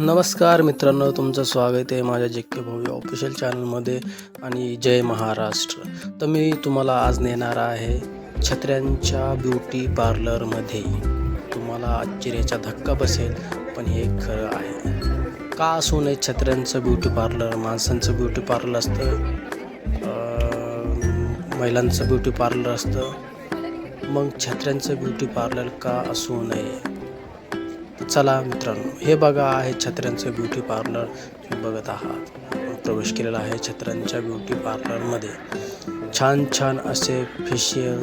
नमस्कार मित्रांनो तुमचं स्वागत आहे माझ्या जे के भव्य ऑफिशियल चॅनलमध्ये आणि जय महाराष्ट्र. तर मी तुम्हाला आज नेणार आहे छत्र्यांच्या ब्युटी पार्लरमध्ये तुम्हाला आश्चर्याचा धक्का बसेल पण हे खरं आहे. का असू नये छत्र्यांचं ब्युटी पार्लर माणसांचं ब्युटी पार्लर असतं महिलांचं ब्युटी पार्लर असतं मग छत्र्यांचं ब्युटी पार्लर का असू नये? चला मित्रांनो हे बघा आहे छत्र्यांचं ब्युटी पार्लर तुम्ही बघत आहात. प्रवेश केलेला आहे छत्र्यांच्या ब्युटी पार्लरमध्ये छान छान असे फेशियल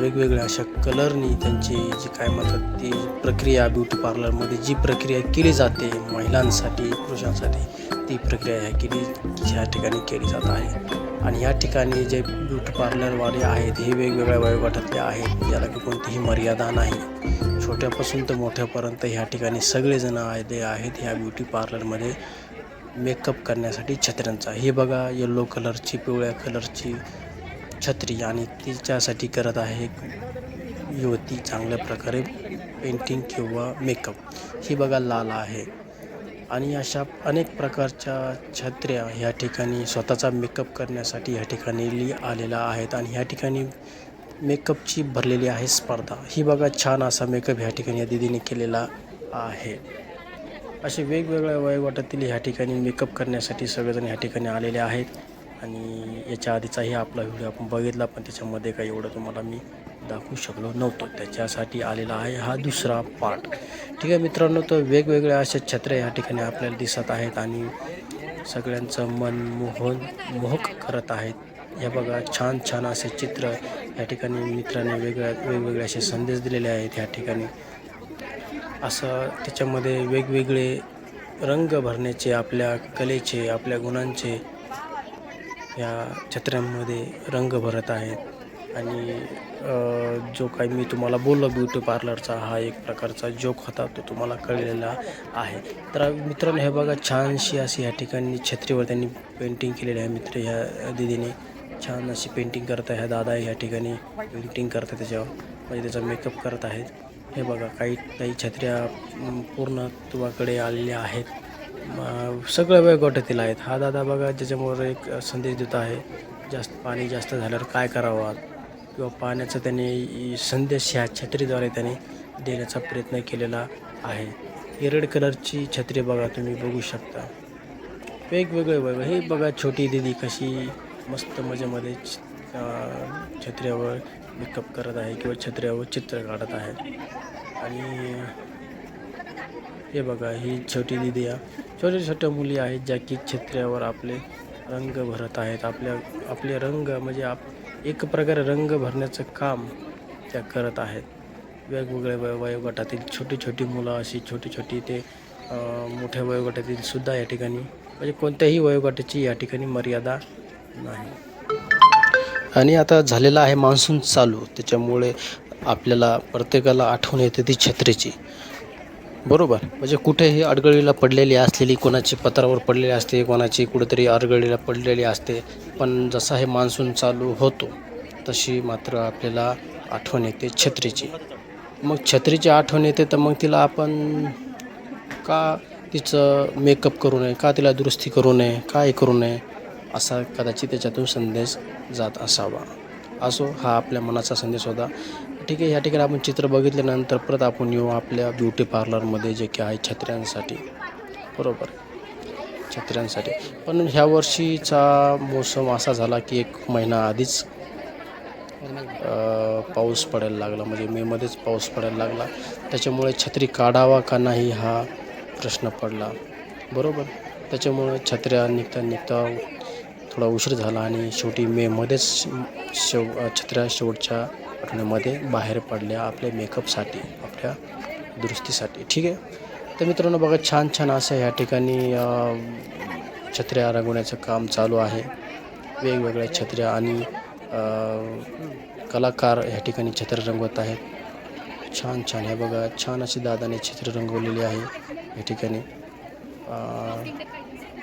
वेगवेगळ्या अशा कलरनी त्यांची जी काय म्हणतात ती प्रक्रिया ब्युटी पार्लरमध्ये जी प्रक्रिया केली जाते महिलांसाठी पुरुषांसाठी ती प्रक्रिया ह्या केली ह्या ठिकाणी केली जात आहे. आणि या ठिकाणी जे ब्युटी पार्लरवाले आहेत हे वेगवेगळ्या वयोगटातले आहेत याला की कोणतीही मर्यादा नाही. छोट्यापासून तर मोठ्यापर्यंत ह्या ठिकाणी सगळेजण आले आहेत ह्या ब्युटी पार्लरमध्ये मेकअप करण्यासाठी छत्र्यांचा. हे बघा येल्लो कलरची पिवळ्या कलरची छत्री आणि तिच्यासाठी करत आहे युवती चांगल्या प्रकारे पेंटिंग किंवा मेकअप ही बघा लाल आहे. आणि अशा अनेक प्रकारच्या छत्र्या ह्या ठिकाणी स्वतःचा मेकअप करण्यासाठी ह्या ठिकाणी ली आलेल्या आहेत आणि ह्या ठिकाणी मेकअपची भरलेली आहे स्पर्धा. ही बघा छान असा मेकअप ह्या ठिकाणी या दिदीने केलेला आहे. असे वेगवेगळ्या वयोगटातील ह्या ठिकाणी मेकअप करण्यासाठी सगळेजण ह्या ठिकाणी आलेले आहेत. आणि याच्या आधीचाही आपला व्हिडिओ आपण बघितला पण त्याच्यामध्ये काही एवढं तुम्हाला मी दाखवू शकलो नव्हतो. त्याच्यासाठी आलेला आहे हा दुसरा पार्ट ठीक आहे मित्रांनो तर वेगवेगळ्या अशा छत्र्या ह्या ठिकाणी आपल्याला दिसत आहेत आणि सगळ्यांचं मन मोहन मोहक करत आहेत. हे बघा छान छान असे चित्र या ठिकाणी मित्राने वेगळ्या वेगवेगळे असे संदेश दिलेले आहेत ह्या ठिकाणी. असं त्याच्यामध्ये वेगवेगळे रंग भरण्याचे आपल्या कलेचे आपल्या गुणांचे या छत्र्यांमध्ये रंग भरत आहेत. आणि जो काही मी तुम्हाला बोललो ब्युटी पार्लरचा हा एक प्रकारचा जोक होता तो तुम्हाला कळलेला आहे. तर मित्रांनो हे बघा छानशी अशी या ठिकाणी छत्रीवर त्यांनी पेंटिंग केलेली आहे. मित्र ह्या दिदीने छान अशी पेंटिंग करत आहे. ह्या दादा ह्या ठिकाणी पेंटिंग करत आहे त्याच्यावर. म्हणजे त्याचा मेकअप करत आहेत. हे बघा काही काही छत्र्या पूर्ण पूर्णत्वाकडे आलेल्या आहेत. सगळ्या वयोगटातील आहेत. हा दादा बघा ज्याच्यामुळे एक संदेश देत आहे जास्त पाणी जास्त झाल्यावर काय करावं? किंवा पाण्याचा त्यांनी संदेश ह्या छत्रीद्वारे त्यांनी देण्याचा प्रयत्न केलेला आहे. ही रेड कलरची छत्री बघा तुम्ही बघू शकता. वेगवेगळे वेगळे हे बघा छोटी दिदी कशी मस्त मजेमध्ये छ- छत्र्यावर मेकअप करत आहे किंवा छत्र्यावर चित्र काढत आहे. आणि हे बघा ही छोटी दिदिया छोट्या छोट्या मुली आहेत ज्या की छत्र्यावर आपले रंग भरत आहेत. आपल्या आपले रंग म्हणजे आप एक प्रकारे रंग भरण्याचं काम त्या करत आहेत. वेगवेगळ्या वय वयोगटातील छोटी छोटी मुलं अशी छोटी छोटी ते मोठ्या वयोगटातील सुद्धा या ठिकाणी म्हणजे कोणत्याही वयोगटाची या ठिकाणी मर्यादा नाही. आणि आता झालेला आहे मान्सून चालू. त्याच्यामुळे आपल्याला प्रत्येकाला आठवण येते ती छत्रीची. बरोबर. म्हणजे कुठेही अडगळीला पडलेली असलेली कोणाची पत्रावर पडलेली असते कोणाची कुठेतरी अडगळीला पडलेली असते पण जसा हे मान्सून चालू होतो तशी मात्र आपल्याला आठवण येते छत्रीची. मग छत्रीची आठवण येते तर मग तिला आपण का तिचं मेकअप करू नये का तिला दुरुस्ती करू नये काय करू नये असा कदाचित त्याच्यातून संदेश जात असावा. असो हा आपल्या मनाचा संदेश होता. ठीक आहे ह्या ठिकाणी आपण चित्र बघितल्यानंतर परत आपण येऊ आपल्या ब्युटी पार्लरमध्ये जे की आहे छत्र्यांसाठी. बरोबर? छत्र्यांसाठी. पण ह्या वर्षीचा मोसम असा झाला की एक महिना आधीच पाऊस पडायला लागला. म्हणजे मेमध्येच पाऊस पडायला लागला. त्याच्यामुळे छत्री काढावा का नाही हा प्रश्न पडला. बरोबर? त्याच्यामुळे छत्र्या निघता निघता थोडा उशीर झाला आणि शेवटी मेमध्येच शेव छत्र्या शेवटच्या आठवड्यामध्ये बाहेर पडल्या आपल्या मेकअपसाठी आपल्या दुरुस्तीसाठी. ठीक आहे? तर मित्रांनो बघा छान छान असं ह्या ठिकाणी छत्र्या रंगवण्याचं काम चालू आहे. वेगवेगळ्या छत्र्या आणि कलाकार ह्या ठिकाणी छत्र रंगवत आहेत. छान छान. हे बघा छान अशी दादाने चित्र रंगवलेली आहे या ठिकाणी.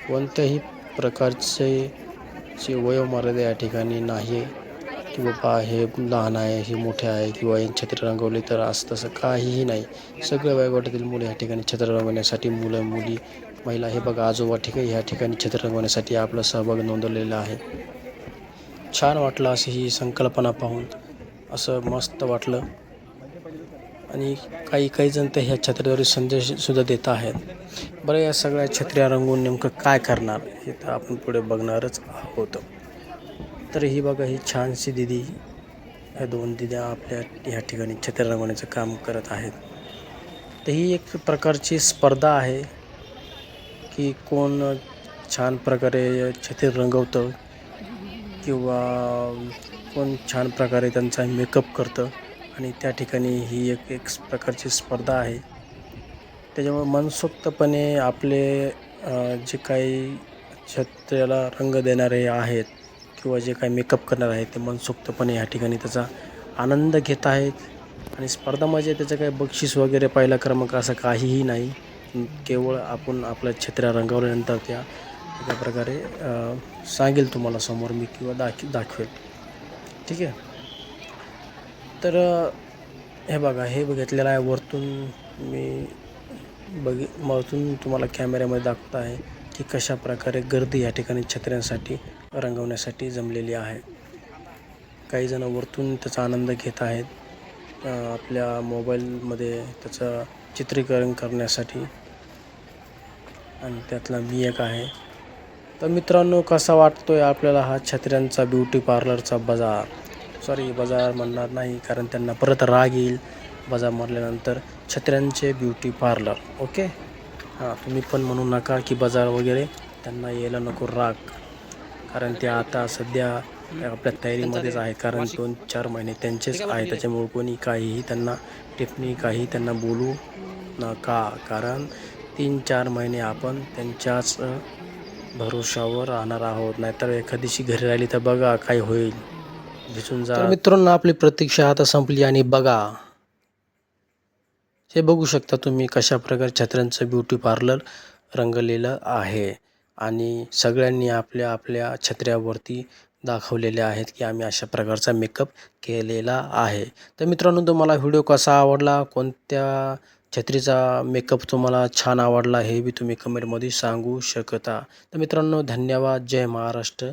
कोणत्याही प्रकारचे जे वयोमर्यादा या ठिकाणी नाही की बाबा हे लहान आहे हे मोठे आहे किंवा यांनी छत्री रंगवले तर असं तसं काहीही नाही. सगळ्या वयोगटातील मुले या ठिकाणी छत्र रंगवण्यासाठी मुलं मुली महिला हे बघा आजोबा ठिकाणी ह्या ठिकाणी छत्र रंगवण्यासाठी आपला सहभाग नोंदवलेला आहे. छान वाटलं अशी ही संकल्पना पाहून. असं मस्त वाटलं. आणि काही काही जण तर ह्या छत्र्याद्वारे संदेशसुद्धा देत आहेत. बरं या सगळ्या छत्र्या रंगवून नेमकं काय करणार हे तर आपण पुढे बघणारच आहोत. तर ही बघा ही छानशी दिदी ह्या दोन दिद्या आपल्या ह्या ठिकाणी छत्र रंगवण्याचं काम करत आहेत. तर ही एक प्रकारची स्पर्धा आहे की कोण छान प्रकारे छत्री रंगवतं किंवा कोण छान प्रकारे त्यांचा मेकअप करतं. आणि त्या ठिकाणी ही एक एक प्रकारची स्पर्धा आहे. त्याच्यामुळे मनसोक्तपणे आपले जे काही छत्र्याला रंग देणारे आहेत किंवा जे काही मेकअप करणार आहेत ते मनसोक्तपणे ह्या ठिकाणी त्याचा आनंद घेत आहेत. आणि स्पर्धा म्हणजे त्याचं काही बक्षीस वगैरे पहिला क्रमांक असं काहीही नाही. केवळ आपण आपल्या छत्र्या रंगवल्यानंतर त्या एका प्रकारे सांगेल तुम्हाला समोर मी किंवा दाख दाखवेल. ठीक आहे? तर हे बघा हे बघितलेलं आहे वरतून मी बघि वरतून तुम्हाला कॅमेऱ्यामध्ये दाखवत आहे की कशा प्रकारे गर्दी या ठिकाणी छत्र्यांसाठी रंगवण्यासाठी जमलेली आहे. काही जण वरतून त्याचा आनंद घेत आहेत. आपल्या मोबाईलमध्ये त्याचं चित्रीकरण करण्यासाठी. आणि त्यातला मी एक आहे. तर मित्रांनो कसा वाटतो आहे आपल्याला हा छत्र्यांचा ब्युटी पार्लरचा बाजार? सॉरी बाजार म्हणणार नाही कारण त्यांना परत राग येईल. बाजार मारल्यानंतर छत्र्यांचे ब्युटी पार्लर ओके हां तुम्ही पण म्हणू नका की बाजार वगैरे त्यांना यायला नको राग. कारण ते आता सध्या आपल्या तयारीमध्येच आहे कारण दोन चार महिने त्यांचेच आहे. त्याच्यामुळे कोणी काहीही त्यांना टिप्पणी काही त्यांना बोलू नका. कारण तीन चार महिने आपण त्यांच्याच भरोशावर राहणार आहोत. नाहीतर एखादीशी घरी राहिली तर बघा काय होईल. दिसून जा. मित्रांनो आपली प्रतीक्षा आता संपली आणि बघा. हे बघू शकता तुम्ही कशा प्रकारे छत्र्यांचं ब्युटी पार्लर रंगलेलं आहे. आणि सगळ्यांनी आपल्या आपल्या छत्र्यावरती दाखवलेले आहेत की आम्ही अशा प्रकारचा मेकअप केलेला आहे. तर मित्रांनो तुम्हाला व्हिडिओ कसा आवडला कोणत्या छत्रीचा मेकअप तुम्हाला छान आवडला हे बी तुम्ही कमेंटमध्ये सांगू शकता. तर मित्रांनो धन्यवाद. जय महाराष्ट्र.